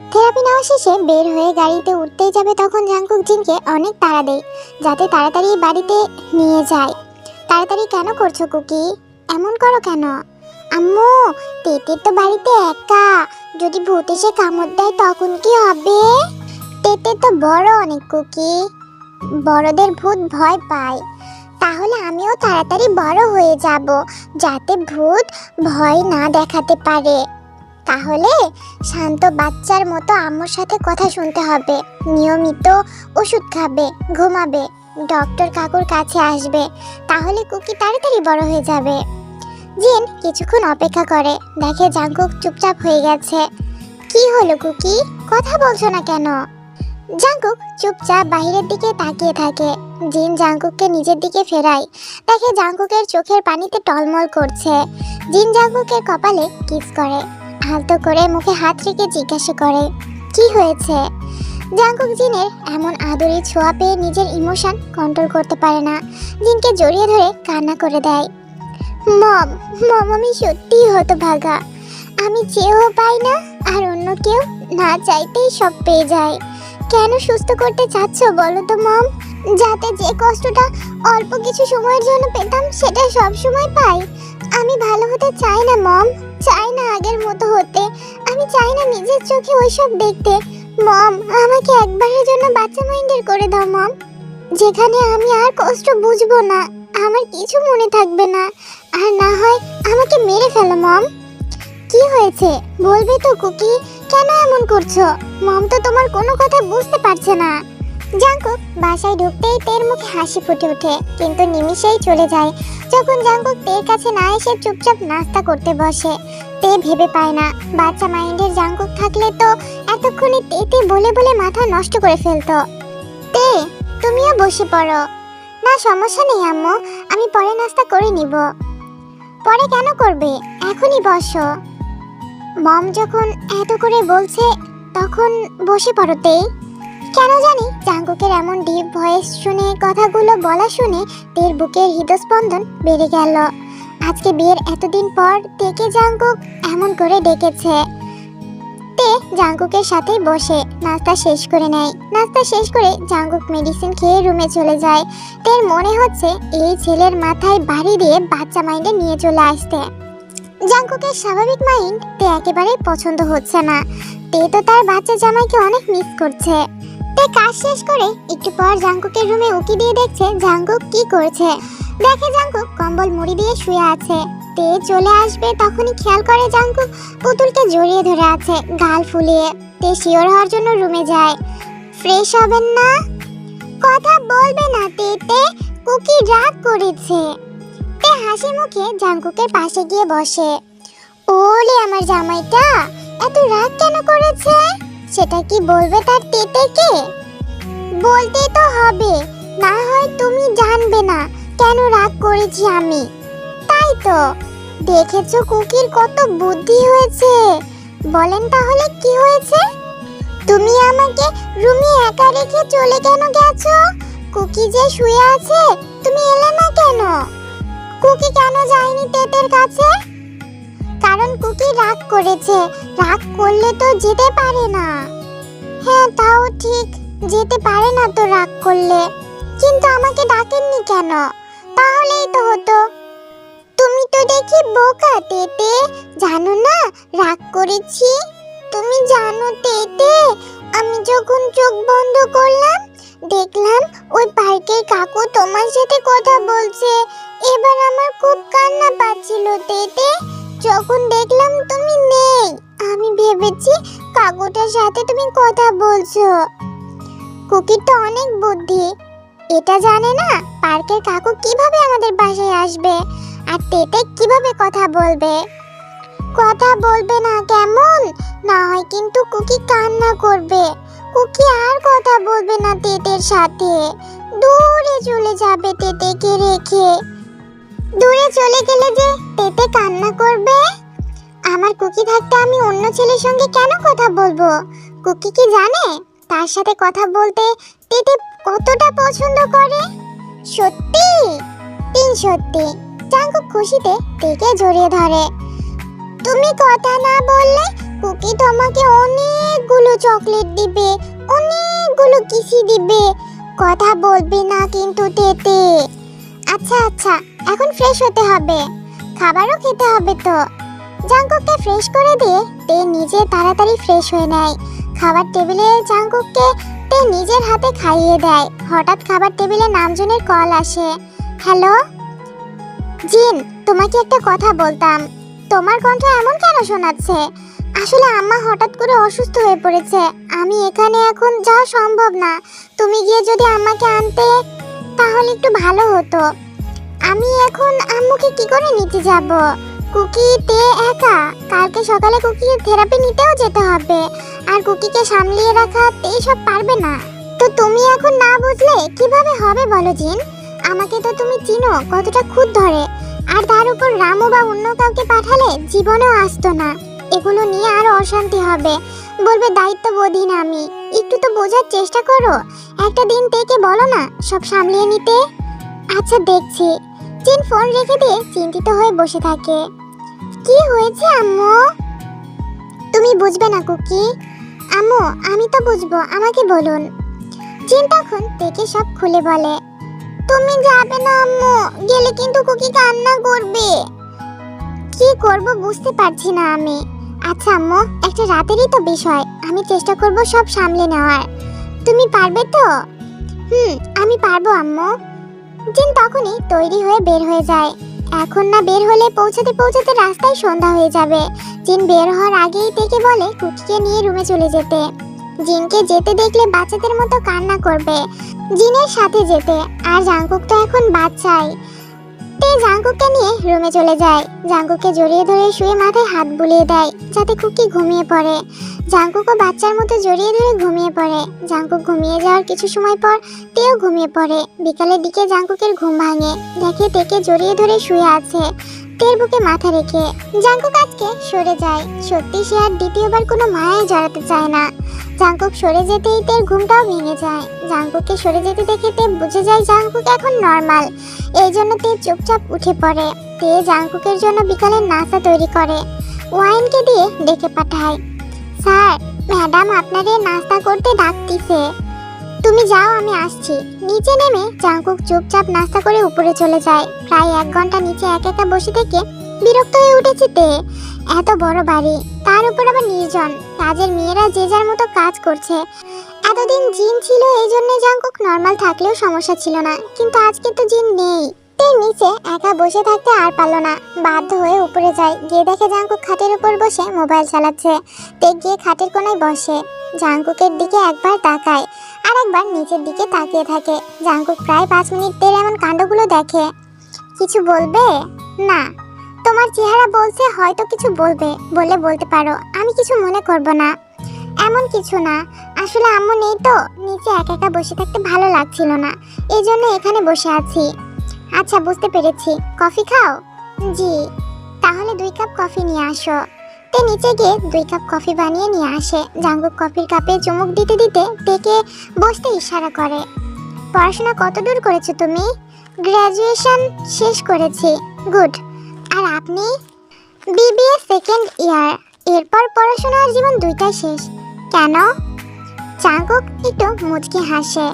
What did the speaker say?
Therapy নেওয়া শেষে বের হয়ে গাড়িতে উঠতেই যাবে তখন জাংকুক জিনকে অনেক তাড়া দেয়, যাতে তাড়াতাড়ি বাড়িতে নিয়ে যায়। তাড়াতাড়ি কেন করছ, কুকি? এমন করো কেন? আম্মু তেতের তো বাড়িতে একা। যদি ভূত এসে কামড় দেয়, তখন কি হবে? তেতে তো বড় অনেক, কুকি। বড়দের ভূত ভয় পায়। তাহলে আমিও তাড়াতাড়ি বড় হয়ে যাব, যাতে ভূত ভয় না দেখাতে পারে। তাহলে শান্ত বাচ্চার মতো আম্মুর সাথে কথা শুনতে হবে। নিয়মিত ওষুধ খাবে, ঘুমাবে, ডক্টর কাকুর কাছে আসবে, তাহলে কুকি তাড়াতাড়ি বড় হয়ে যাবে। জিন কিছুক্ষণ অপেক্ষা করে, দেখে জাঙ্কুক চুপচাপ হয়ে গেছে। কি হলো কুকি? কথা বলছো না কেন? জাঙ্কুক চুপচাপ বাইরের দিকে তাকিয়ে থাকে। জিন জাঙ্কুককে নিজের দিকে ফেরায়, দেখে জাঙ্কুকের চোখের পানিতে টলমল করছে। জিন জাঙ্কুকের কপালে কিস করে। আলতো করে মুখে হাত রেখে জিজ্ঞাসা করে, কি হয়েছে? জাঙ্কুক জিনের এমন আদরি ছোঁয়া পেয়ে নিজের ইমোশন কন্ট্রোল করতে পারে না। জিনকে জড়িয়ে ধরে কান্না করে দেয়, মম মম, আমি সত্যিই হতো ভাগা আমি চেয়েও পাই না, আর অন্য কেউ না চাইতেই সব পেয়ে যায়। কেন সুস্থ করতে চাচ্ছ বলো তো, মম? যাতে যে কষ্টটা অল্প কিছু সময়ের জন্য পেতাম, সেটা সব সময় পাই। আমি ভালো হতে চাই না, মম। চাই না আগের মতো হতে। আমি চাই না নিজের চোখে ওইসব দেখতে। মম, আমাকে একবারের জন্য বাচ্চা মাইন্ডের করে দাও, মম। যেখানে আমি আর কষ্ট বুঝব না, আমার কিছু মনে থাকবে না। আর না হয় আমাকে মেরে ফেলো, মম। কি হয়েছে? বলবে তো কুকি, কেন এমন করছ? মম তো তোমার কোনো কথা বুঝতে পারছে না। জাঙ্কুক বাসায় ঢুকতেই তের মুখে হাসি ফুটে ওঠে, কিন্তু নিমিষেই চলে যায়। যখন জাঙ্কুক তের কাছে না এসে চুপচাপ নাস্তা করতে বসে, তে ভেবে পায় না। বাচ্চা মাইন্ডের জাঙ্কুক থাকলে তো এতক্ষণে তেতে বলে বলে মাথা নষ্ট করে ফেলতো। তে, তুমিও বসে পড়ো। না, সমস্যা নেই, আম্মু। আমি পরে নাস্তা করে নিব। পরে কেন করবে? এখনই বসো। মম যখন এত করে বলছে, তখন বসে পড়োতেই কেন জানি জাঙ্কুকের এমন ডিপ ভয়েস শুনে, কথাগুলো বলা শুনে তের বুকের হৃদস্পন্দন বেড়ে গেল। আজকে বিয়ের এতদিন পর তেকে জাঙ্কুক এমন করে ডেকেছে। তে জাঙ্কুকের সাথে বসে, নাস্তা শেষ করে নেয়। নাস্তা শেষ করে জাঙ্কুক মেডিসিন খেয়ে রুমে চলে যায়। তের মনে হচ্ছে এই ছেলের মাথায় বাড়ি দিয়ে বাচ্চা মাইন্ডে নিয়ে চলে আসতে। জাঙ্কুকের স্বাভাবিক মাইন্ড তে একেবারেই পছন্দ হচ্ছে না। তে তো তার বাচ্চা জামাইকে অনেক মিস করছে। তে কাজ শেষ করে একটু পর জাঙ্কুকের রুমে উকি দিয়ে দেখছে জাঙ্কুক কি করছে। দেখে জাঙ্কুক কম্বল মুড়ি দিয়ে শুয়ে আছে। তে চলে আসবে তখনই খেয়াল করে জাঙ্কুক পুতুলকে জড়িয়ে ধরে আছে গাল ফুলিয়ে। তে শিওর হওয়ার জন্য রুমে যায়। ফ্রেশ হবেন না? কথা বলবে না তেতে কুকি রাগ করেছে। তে হাসি মুখে জাঙ্কুকের পাশে গিয়ে বসে। ওলে আমার জামাইটা, এত রাগ কেন করেছে? সেটা কি বলবে তার তেতেকে? বলতে তো হবে, না হয় তুমি জানবে না কেন রাগ করেছি আমি। তাই তো, দেখেছ কুকির কত বুদ্ধি হয়েছে? বলেন তাহলে কি হয়েছে? তুমি আমাকে রুমে একা রেখে চলে কেন গেছো? কুকি যে শুয়ে আছে, তুমি এলে না কেন? কুকি কেন যায়নি তেতের কাছে? কারণ কুকি রাগ করেছে। রাগ করলে তো যেতে পারে না। হ্যাঁ তাও ঠিক। যেতে পারে না তো রাগ করলে। কিন্তু আমাকে ডাকেননি কেন? তাহলেই তো হতো। তুমি তো দেখি বোকা তেতে। জানো না, রাগ করেছি? তুমি জানো তেতে? আমি যখন চোখ বন্ধ করলাম, দেখলাম ওই পার্কের কাকু তোমার সাথে কথা বলছে। এবার আমার খুব কান্না পাচ্ছিল তেতে। যখন দেখলাম তুমি নেই, আমি ভেবেছি কাকুটার সাথে তুমি কথা বলছো। কুকির তো অনেক বুদ্ধি। এটা জানে না পার্কের কাকু কীভাবে আমাদের বাসায় আসবে আর তেতে কীভাবে কথা বলবে। কথা বলবে না কেমন? না হয় কিন্তু কুকি কান্না করবে। কুকি আর কথা বলবে না তেতের সাথে। দূরে চলে যাবে তেতেকে রেখে। দূরে চলে গেলে যে তেতে কান্না করবে? আমার কুকি থাকতে আমি অন্য ছেলের সঙ্গে কেন কথা বলব? কুকি কি জানে? তার সাথে কথা বলতে তেতে কতটা পছন্দ করে? সত্যি? তিন সত্যি। জাঙ্কু খুশিতে তেকে জড়িয়ে ধরে। তুমি কথা না বললে কুকি তোমাকে অনেকগুলো চকলেট দিবে, অনেকগুলো কিসি দিবে। কথা বলবি না কিন্তু তেতে। আচ্ছা আচ্ছা এখন ফ্রেশ হতে হবে। খাবারও খেতে হবে তো। জাঙ্কুককে ফ্রেশ করে দিয়ে তে নিজে তাড়াতাড়ি ফ্রেশ হয়ে নেয়। খাবার টেবিলে জাঙ্কুককে তে নিজের হাতে খাইয়ে দেয়। হঠাৎ খাবার টেবিলে নামজনের কল আসে। হ্যালো? জিন, তোমাকে একটা কথা বলতাম। তোমার কণ্ঠ এমন কেন শোনাচ্ছে? আসলে আম্মা হঠাৎ করে অসুস্থ হয়ে পড়েছে। আমি এখানে এখন যাওয়া সম্ভব না। তুমি গিয়ে যদি আম্মাকে আনতে তাহলে একটু ভালো হতো। আমি এখন আম্মুকে কি করে নিতে যাব? কুকি তে একা। কালকে সকালে কুকির থেরাপি নিতেও যেতে হবে। আর কুকিকে সামলিয়ে রাখা সব পারবে না। তো তুমি এখন না বুঝলে কীভাবে হবে বলো, জিন? আমাকে তো তুমি চিনো, কতটা খুদ ধরে। আর তার উপর রামু বা অন্য কাউকে পাঠালে জীবনেও আসতো না। এগুলো নিয়ে আরও অশান্তি হবে। বলবে দায়িত্ববোধীন আমি। একটু তো বোঝার চেষ্টা করো। একটা দিন থেকে বলো না, সব সামলিয়ে নিতে। আচ্ছা দেখছি। চিন ফোন রেখে দিয়ে চিন্তিত হয়ে বসে থাকে। কি হয়েছে, আম্মু? তুমি বুঝবে না, কুকি। আম্মু, আমি তো বুঝব, আমাকে বলুন। চিন তখন দেখে সব খুলে বলে, তুমি যাবে না, আম্মু। গেলে কিন্তু কুকি কান্না করবে। কি করব বুঝতে পারছি না আমি। আচ্ছা আম্মু, একটা রাতেরই তো বিষয়। আমি চেষ্টা করব সব সামলে নেওয়ার। তুমি পারবে তো? হুম, আমি পারব, আম্মু। জিন তখনই তৈরি হয়ে বের হয়ে যায়। এখন না বের হলে পৌঁছাতে পৌঁছাতে রাস্তায় সন্ধ্যা হয়ে যাবে। জিন বের হওয়ার আগেই থেকে বলে কুকিকে নিয়ে রুমে চলে যেতে। জিনকে যেতে দেখলে বাচ্চাদের মতো কান্না করবে। জিনের সাথে যেতে। আর জাঙ্কুক তো এখন বাচ্চাই। তে জাঙ্কুককে নিয়ে রুমে চলে যায়। জাঙ্কুককে জড়িয়ে ধরে শুয়ে মাথায় হাত বুলিয়ে দেয়, যাতে খুকি ঘুমিয়ে পড়ে। জাঙ্কুকও বাচ্চার মতো জড়িয়ে ধরে ঘুমিয়ে পড়ে। জাঙ্কুক ঘুমিয়ে যাওয়ার কিছু সময় পর তেও ঘুমিয়ে পড়ে। বিকালের দিকে জাঙ্কুকের ঘুম ভাঙে, দেখে তেকে জড়িয়ে ধরে শুয়ে আছে। তের বুকে মাথা রেখে জাঙ্কুক আজকে সরে যায়। সত্যি সে আর দ্বিতীয়বার কোনো মায়ায় জড়াতে চায় না। জাঙ্কুক সরে যেতেই তের ঘুমটাও ভেঙে যায়। জাঙ্কুককে সরে যেতে দেখে তে বুঝে যায় জাঙ্কুক এখন নর্মাল। এই জন্য তে চুপচাপ উঠে পড়ে। তে জাঙ্কুকের জন্য বিকালের নাস্তা তৈরি করে। ওয়াইনকে দিয়ে ডেকে পাঠায়। স্যার, ম্যাডাম আপনাদের নাস্তা করতে ডাকতিছে। তুমি যাও, আমি আসছি। নিচে নেমে জাঙ্কুক চুপচাপ নাস্তা করে উপরে চলে যায়। প্রায় এক ঘণ্টা নিচে এক একা বসে থেকে বিরক্ত হয়ে উঠেছে তে। এত বড় বাড়ি, তার উপর আবার নির্জন। কাজের মেয়েরা যে যার মতো কাজ করছে। এতদিন জিন ছিল, এই জন্য জাঙ্কুক নর্মাল থাকলেও সমস্যা ছিল না। কিন্তু আজকে তো জিন নেই। তে নিচে একা বসে থাকতে আর পারল না। বাধ্য হয়ে উপরে যায়। গিয়ে দেখে জাঙ্কুক খাটের উপর বসে মোবাইল চালাচ্ছে। তে গিয়ে খাটের কোনায় বসে। জাঙ্কুকের দিকে একবার তাকায় আর একবার নিচের দিকে তাকিয়ে থাকে। জাঙ্কুক প্রায় পাঁচ মিনিট তের এমন কাণ্ডগুলো দেখে। কিছু বলবে? না। তোমার চেহারা বলছে হয়তো কিছু বলবে বলে বলতে পারো। আমি কিছু মনে করব না। এমন কিছু না। আসলে আম্মু নেই তো। নিচে একা একা বসে থাকতে ভালো লাগছিল না। এই জন্য এখানে বসে আছি। আচ্ছা বুঝতে পেরেছি। কফি খাও? জি। তাহলে দুই কাপ কফি নিয়ে আসো। তে নিচে গিয়ে দুই কাপ কফি বানিয়ে নিয়ে আসে। জাঙ্গুক কফির কাপে চুমুক দিতে দিতে তেকে বসতে ইশারা করে। পড়াশোনা কত দূর করেছ তুমি? গ্র্যাজুয়েশন শেষ করেছি। গুড আর আপনি? বিবিএ সেকেন্ড ইয়ার এরপর পড়াশোনার জীবন দুইটাই শেষ। কেন? চাঙ্কুক একটু মুচকি হাসে।